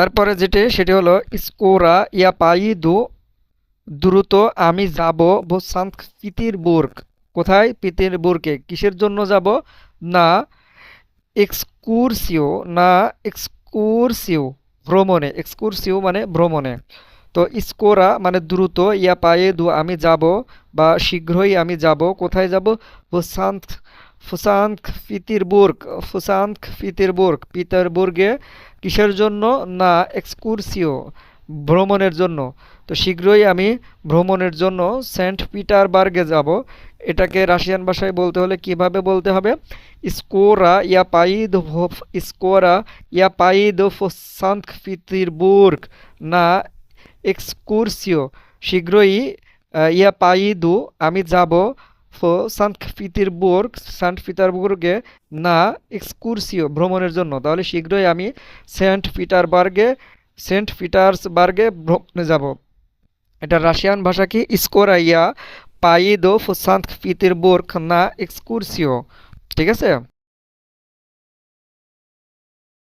তারপরে যেটি, সেটি হলো স্কোরা ইয়া পাই দু দ্রুত আমি যাব সান্ত পিতিরবুর্গ। কোথায়? পিতিরবুর্গে। কিসের জন্য যাব? না, এক্সকুরসিও না, এক্সকুরসিও, ভ্রমণে। এক্সকুরসিও মানে ভ্রমণে। তো স্কোরা মানে দ্রুত ইয়া পায়ে দু আমি যাব বা শীঘ্রই আমি যাব। কোথায় যাব? ফুসান্ত ফুসান্ত পিতিরবুর্গ ফুসান্ত পিতিরবুর্গ পিতারবুর্গে কিসের জন্য? না, এক্সকুরসিও, ভ্রমণের জন্য। তো শীঘ্রই আমি ভ্রমণের জন্য সেন্ট পিটারবার্গে যাব। এটাকে রাশিয়ান ভাষায় বলতে হলে কীভাবে বলতে হবে? স্কোরা ইয়া পাইদ স্কোরা ইয়া পাইদ সান্ত পিতিরবুর্গ না, এক্সকুরসিও। শীঘ্রই ইয়া পাইদু আমি যাব সান্ত পিতিরবুর্গ সান্ট পিটারবুর্গে না এক্সকুরসিও ভ্রমণের জন্য। তাহলে শীঘ্রই আমি সেন্ট পিটারবার্গে, সেন্ট পিটার্সবার্গে ভ্রমণে যাব। এটা রাশিয়ান ভাষা কি? স্কোরাইয়া পাইদো ফো সান্ত পিতিরবুর্গ না এক্সকুরসিও। ঠিক আছে?